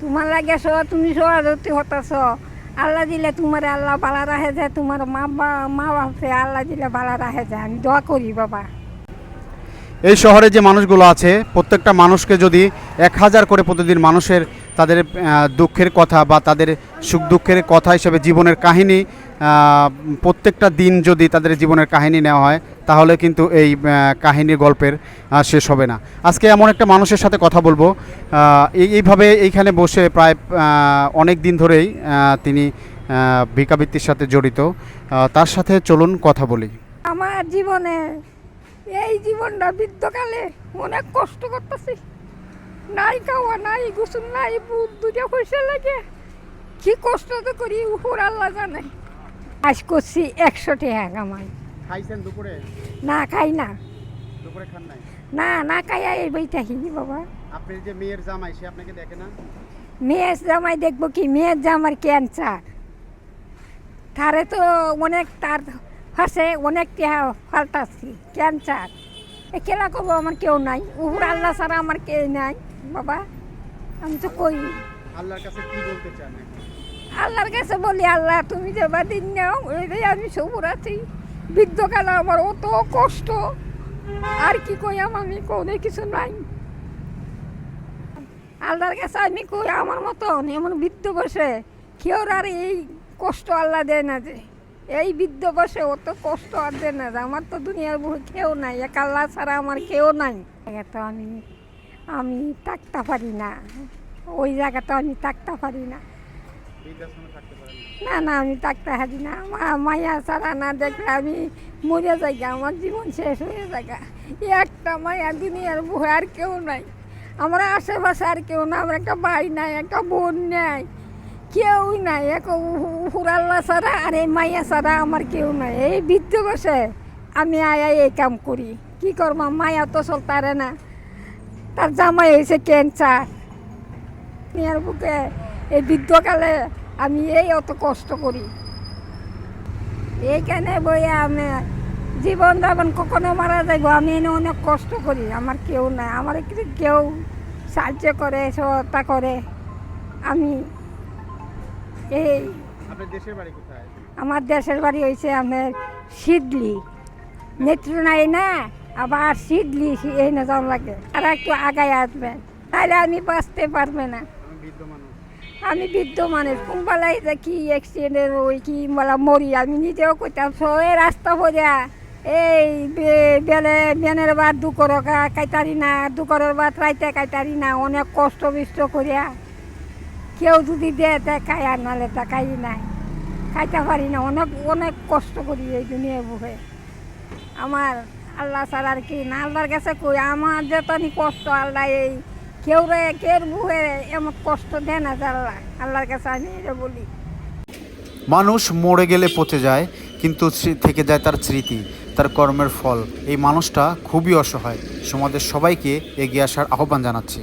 তোমার লাগে সহ তুমি সহায়তি হতাছ। আল্লাহ দিলে তোমার আল্লাহ বালা রাখে যায়, তোমার মা বা- মা বাপে আল্লাহ দিলে বালা রাখে যায়। আমি দোয়া করি, বাবা। এই শহরে যে মানুষগুলো আছে, প্রত্যেকটা মানুষকে যদি এক হাজার করে প্রতিদিন মানুষের তাদের দুঃখের কথা বা তাদের সুখ দুঃখের কথা হিসেবে জীবনের কাহিনী প্রত্যেকটা দিন যদি তাদের জীবনের কাহিনী নেওয়া হয় তাহলে কিন্তু এই কাহিনীর গল্পের শেষ হবে না। আজকে এমন একটা মানুষের সাথে কথা বলব এই এইভাবে এইখানে বসে প্রায় অনেক দিন ধরেই তিনি আহ, ভিক্ষাবৃত্তির সাথে জড়িত। তার সাথে চলুন কথা বলি। আমার জীবনে এই জীবনটা বৃদ্ধকালে অনেক কষ্ট করতেছি। নাই খাওয়া নাই গোসল নাই বুধ দুটা পয়সা লাগে। কি কষ্ট তো করি উপর আল্লাহ জানে। আজ করছি একশো টাকা কামাই। খাইছেন দুপুরে? না খাই না। দুপুরে খান নাই? না না খাইয়া এই বইটা হিনি বাবা। আপনি যে মেয়ের জামাই সে আপনাকে দেখে না? মেয়ের জামাই দেখব কি? মেয়ের জামার ক্যান্সার। তারে তো অনেক তার হাসে অনেক টেহা ফাল্টাছি ক্যান্সার। এ খেলা করব? আমার কেউ নাই। উহুর আল্লাহ ছাড়া আমার কেউ নাই। বাবা আমি তো কই? আল্লাহর কাছে কি বলতে চান? আল্লাহর কাছে বলি, আল্লাহ, তুমি যে বা দিন নাও এটাই আমি সবুর আছি বৃদ্ধকালে আমার অত কষ্ট। আর কি কইয়াম আমি? কোনো কিছু নাই। আল্লাহর কাছে আমি কই, আমার মতন এমন বৃদ্ধ বসে কেউ আর এই কষ্ট আল্লাহ দেয় না যে। এই বৃদ্ধ বসে অত কষ্ট আর দেয় না যে। আমার তো দুনিয়ার বহু কেউ নাই, এক আল্লাহ ছাড়া আমার কেউ নাই। তো আমি আমি থাকতে পারি না। ওই জায়গাটা আমি থাকতে পারি না। না না, আমি থাকতে হারি না। আমার মায়া ছাড়া না দেখলে আমি মরে যাই আমার জীবন শেষ হয়ে যায় একটা মায়া দুনিয়ার বউ আর কেউ নাই। আমরা আশেপাশে আর কেউ না আমার একটা ভাই নাই, একটা বোন নাই, কেউই নাই। এক হুরাল্লা ছাড়া, আর এই মাইয়া ছাড়া আমার কেউ নাই। এই বৃদ্ধ বসে আমি আয়া এই কাম করি। কি করব? মায়া তো চলতারে না। তার জামাই হয়েছে ক্যান্সার দুনিয়ার বুকে এই বৃদ্ধকালে আমি এই অত কষ্ট করি। এইখানে বইয়া আমি জীবন যাপন কখনো মারা যাইব আমি এনে অনেক কষ্ট করি আমার কেউ নাই। আমার কেউ সাহায্য করে সহায়তা করে। আমি এই আমার দেশের বাড়ি হয়েছে আমার সিডলি। নেত্রনাই না আবার সিডলি এই না লাগে। আর একটু আগায় আসবেন তাহলে আমি বাঁচতে পারবে না। আমি বৃদ্ধ মানুষ কোনবেলায় যে কি অ্যাক্সিডেন্ট ওই কি বলা মরি, আমি নিজেও কইতাম সবাই রাস্তা ভরিয়া এই বেলে, বেনের বাদ দুকর কাইতারি না দুকরের বাদ রাইতে কাইতারি না, অনেক কষ্ট বিষ্ট করিয়া। কেউ যদি দেয় তা খাই আর নালে তা খাই নাই। খাইতে পারি না, অনেক অনেক কষ্ট করি এই দুনিয়ার বুকে। আমার আল্লাহ ছাড়া আর কি না, আল্লাহর কাছে কই, আমার যতনি কষ্ট, আল্লাহ এই কেউ রে কে বুহে এমন কষ্ট দেয় না জানলা আল্লাহ, আল্লাহর কাছে আমি এটা বলি। মানুষ মরে গেলে পচে যায়, কিন্তু থেকে যায় তার স্মৃতি, তার কর্মের ফল। এই মানুষটা খুবই অসহায়। সমাজের সবাইকে এগিয়ে আসার আহ্বান জানাচ্ছি।